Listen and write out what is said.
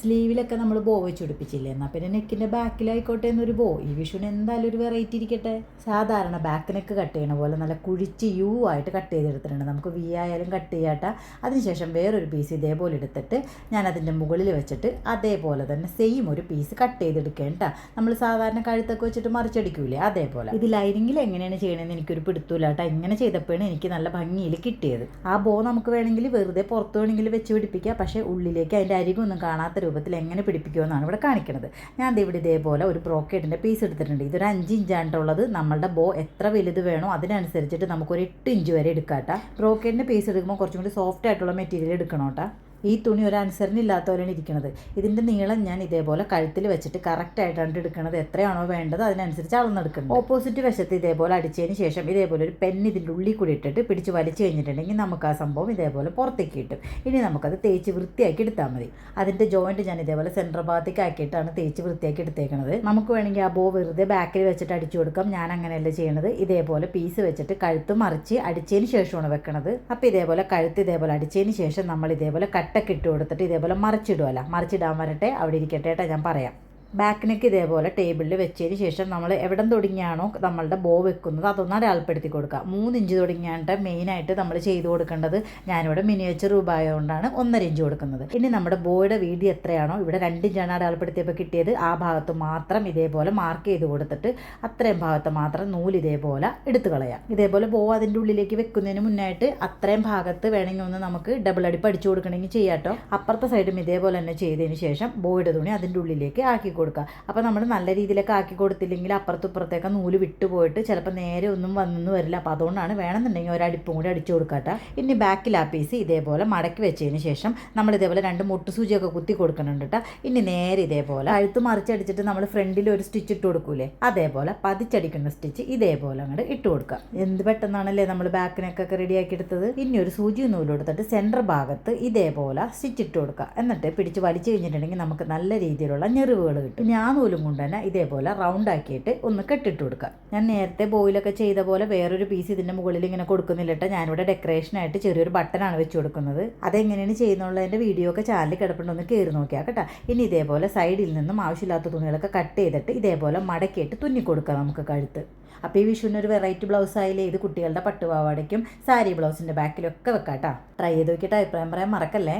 സ്ലീവിലൊക്കെ നമ്മൾ ബോ വെച്ച് പിടിപ്പിച്ചില്ലേ? എന്നാൽ പിന്നെ നെക്കിന്റെ ബാക്കിലായിക്കോട്ടെ എന്നൊരു ബോ ഈ വിഷുവിന് എന്തായാലും ഒരു വെറൈറ്റി ഇരിക്കട്ടെ. സാധാരണ ബാക്ക് നെക്ക് കട്ട് ചെയ്യണ പോലെ നല്ല കുഴിച്ച് യു ആയിട്ട് കട്ട് ചെയ്തെടുത്തിട്ടുണ്ട്. നമുക്ക് വി ആയാലും കട്ട് ചെയ്യാട്ട. അതിനുശേഷം വേറൊരു പീസ് ഇതേപോലെ എടുത്തിട്ട് ഞാൻ അതിന്റെ മുകളിൽ വെച്ചിട്ട് അതേപോലെ തന്നെ സെയിം ഒരു പീസ് കട്ട് ചെയ്തെടുക്കേണ്ട നമ്മൾ സാധാരണ കഴുത്തൊക്കെ വെച്ചിട്ട് മറിച്ചടിക്കൂലേ? അതേപോലെ. ഇത് ലൈനിങ്ങിൽ എങ്ങനെയാണ് ചെയ്യണമെന്ന് എനിക്കൊരു പിടുത്തൂല കേട്ടോ ഇങ്ങനെ ചെയ്തപ്പോഴാണ് എനിക്ക് നല്ല ഭംഗിയിൽ കിട്ടിയത്. ആ ബോ നമുക്ക് വേണമെങ്കിൽ വെറുതെ പുറത്ത് വേണമെങ്കിൽ വെച്ച് പിടിപ്പിക്കുക പക്ഷേ ഉള്ളിലേക്ക് അതിന്റെ അരികൊന്നും കാണാത്ത രൂപത്തിൽ എങ്ങനെ പിടിപ്പിക്കുമെന്നാണ് ഇവിടെ കാണിക്കുന്നത് ഞാൻ ഇവിടെ ഇതേപോലെ ഒരു ബ്രോക്കേഡിന്റെ പീസ് എടുത്തിട്ടുണ്ട്. ഇതൊരു അഞ്ച് ഇഞ്ചാണ്ടുള്ളത് നമ്മളുടെ ബോ എത്ര വലുത് വേണോ അതിനനുസരിച്ചിട്ട് നമുക്കൊരു എട്ട് ഇഞ്ച് വരെ എടുക്കാട്ടോ. ബ്രോക്കേഡിന്റെ പീസ് എടുക്കുമ്പോൾ കുറച്ചും കൂടി സോഫ്റ്റ് ആയിട്ടുള്ള മെറ്റീരിയൽ എടുക്കണം കേട്ടോ ഈ തുണി ഒരു അനുസരണ ഇല്ലാത്ത പോലെയാണ് ഇരിക്കുന്നത് ഇതിന്റെ നീളം ഞാൻ ഇതേപോലെ കഴുത്തിൽ വെച്ചിട്ട് കറക്റ്റായിട്ട് എടുക്കുന്നത് എത്രയാണോ വേണ്ടത് അതിനനുസരിച്ച് അളന്നെടുക്കുന്നത് ഓപ്പോസിറ്റ് വശത്ത് ഇതേപോലെ അടിച്ചതിന് ശേഷം ഇതേപോലെ ഒരു പെൻ ഇതിന്റെ ഉള്ളിൽ കൂടി ഇട്ടിട്ട് പിടിച്ച് വലിച്ചു കഴിഞ്ഞിട്ടുണ്ടെങ്കിൽ നമുക്ക് ആ സംഭവം ഇതേപോലെ പുറത്തേക്ക് കിട്ടും. ഇനി നമുക്കത് തേച്ച് വൃത്തിയാക്കി എടുത്താൽ മതി. അതിന്റെ ജോയിന്റ് ഞാൻ ഇതേപോലെ സെന്റർ ഭാഗത്തേക്ക് ആക്കിയിട്ടാണ് തേച്ച് വൃത്തിയാക്കി എടുത്തേക്കുന്നത് നമുക്ക് വേണമെങ്കിൽ ആ ബോ വെറുതെ ബാക്കിൽ വെച്ചിട്ട് അടിച്ചു കൊടുക്കാം. ഞാൻ അങ്ങനെയല്ല ചെയ്യണത്. ഇതേപോലെ പീസ് വെച്ചിട്ട് കഴുത്ത് മറിച്ച് അടിച്ചതിന് ശേഷമാണ് വെക്കണത്. അപ്പോൾ ഇതേപോലെ കഴുത്ത് ഇതേപോലെ അടിച്ചതിന് ശേഷം നമ്മൾ ഇതേപോലെ കട്ടൊക്കെ ഇട്ട് കൊടുത്തിട്ട് ഇതേപോലെ മറിച്ചിടുമല്ല മറിച്ചിടാൻ വരട്ടെ. അവിടെ ഇരിക്കട്ടെ കേട്ടോ ഞാൻ പറയാം. ബാക്ക് നെക്ക് ഇതേപോലെ ടേബിളിൽ വെച്ചതിന് ശേഷം നമ്മൾ എവിടം തുടങ്ങിയാണോ നമ്മളുടെ ബോ വെക്കുന്നത് അതൊന്ന് അടയാളപ്പെടുത്തി കൊടുക്കുക. മൂന്ന് ഇഞ്ച് തുടങ്ങിയാണ്ട് മെയിനായിട്ട് നമ്മൾ ചെയ്ത് കൊടുക്കേണ്ടത് ഞാനിവിടെ മിനിയേച്ചർ രൂപ ആയതുകൊണ്ടാണ് ഒന്നര ഇഞ്ച് കൊടുക്കുന്നത്. ഇനി നമ്മുടെ ബോയുടെ വീതി എത്രയാണോ ഇവിടെ രണ്ട് ഇഞ്ചാണ് അടയാളപ്പെടുത്തിയപ്പോൾ കിട്ടിയത്. ആ ഭാഗത്ത് മാത്രം ഇതേപോലെ മാർക്ക് ചെയ്ത് കൊടുത്തിട്ട് അത്രയും ഭാഗത്ത് മാത്രം നൂൽ ഇതേപോലെ എടുത്തു കളയാം. ഇതേപോലെ ബോ അതിന്റെ ഉള്ളിലേക്ക് വെക്കുന്നതിന് മുന്നായിട്ട് അത്രയും ഭാഗത്ത് വേണമെങ്കിൽ ഒന്ന് നമുക്ക് ഡബിൾ അടി പഠിച്ചു കൊടുക്കണമെങ്കിൽ ചെയ്യാട്ടോ അപ്പുറത്തെ സൈഡും ഇതേപോലെ തന്നെ ചെയ്തതിന് ശേഷം ബോയുടെ തുണി അതിന്റെ ഉള്ളിലേക്ക് ആക്കി കൊടുക്കുക. അപ്പോൾ നമ്മൾ നല്ല രീതിയിലൊക്കെ ആക്കി കൊടുത്തില്ലെങ്കിൽ അപ്പുറത്തും ഇപ്പുറത്തേക്ക് നൂൽ വിട്ടുപോയിട്ട് ചിലപ്പോൾ നേരെ ഒന്നും വന്നെന്ന് വരില്ല. അപ്പോൾ അതുകൊണ്ടാണ് വേണമെന്നുണ്ടെങ്കിൽ ഒരടിപ്പും കൂടി അടിച്ചു കൊടുക്കട്ടെ ഇനി ബാക്കിൽ ആ പീസ് ഇതേപോലെ മടക്കി വെച്ചതിന് ശേഷം നമ്മൾ ഇതേപോലെ രണ്ട് മുട്ട് സൂചിയൊക്കെ കുത്തി കൊടുക്കുന്നുണ്ട് കേട്ടോ. ഇനി നേരെ ഇതേപോലെ കഴുത്ത് മറിച്ചടിച്ചിട്ട് നമ്മൾ ഫ്രണ്ടിൽ ഒരു സ്റ്റിച്ച് ഇട്ട് കൊടുക്കൂലേ? അതേപോലെ പതിച്ചടിക്കുന്ന സ്റ്റിച്ച് ഇതേപോലെ അങ്ങോട്ട് ഇട്ട് കൊടുക്കുക. എന്ത് പെട്ടെന്നാണല്ലേ നമ്മൾ ബാക്കിനൊക്കെ റെഡിയാക്കി എടുത്തത്? ഇനി ഒരു സൂചി നൂൽ കൊടുത്തിട്ട് സെന്റർ ഭാഗത്ത് ഇതേപോലെ സ്റ്റിച്ച് ഇട്ട് കൊടുക്കുക. എന്നിട്ട് പിടിച്ച് വലിച്ചു കഴിഞ്ഞിട്ടുണ്ടെങ്കിൽ നമുക്ക് നല്ല രീതിയിലുള്ള ഞെറിവുകൾ കിട്ടും. ഇനി ആ നൂലും കൊണ്ട് തന്നെ ഇതേപോലെ റൗണ്ട് ആക്കിയിട്ട് ഒന്ന് കെട്ടിട്ട് കൊടുക്കുക ഞാൻ നേരത്തെ ബോയിലൊക്കെ ചെയ്ത പോലെ വേറൊരു പീസ് ഇതിന്റെ മുകളിൽ ഇങ്ങനെ കൊടുക്കുന്നില്ല കേട്ടോ ഞാനിവിടെ ഡെക്കറേഷനായിട്ട് ചെറിയൊരു ബട്ടനാണ് വെച്ച് കൊടുക്കുന്നത്. അതെങ്ങനെയാണ് ചെയ്യുന്നുള്ളതിന്റെ വീഡിയോ ഒക്കെ ചാനലിൽ കിടപ്പുണ്ടെന്ന് കയറി നോക്കിയാൽ കേട്ടോ. ഇനി ഇതേപോലെ സൈഡിൽ നിന്നും ആവശ്യമില്ലാത്ത തുണികളൊക്കെ കട്ട് ചെയ്തിട്ട് ഇതേപോലെ മടക്കിയിട്ട് തുന്നി കൊടുക്കാം നമുക്ക് കഴുത്ത്. അപ്പോൾ ഈ വിഷുവിന് ഒരു വെറൈറ്റി ബ്ലൗസ് ആയാലേ ഇത് കുട്ടികളുടെ പട്ടുപാവാടയ്ക്കും സാരി ബ്ലൗസിന്റെ ബാക്കിലൊക്കെ വെക്കാം കേട്ടോ ട്രൈ ചെയ്ത് നോക്കിയിട്ട് അഭിപ്രായം പറയാൻ മറക്കല്ലേ?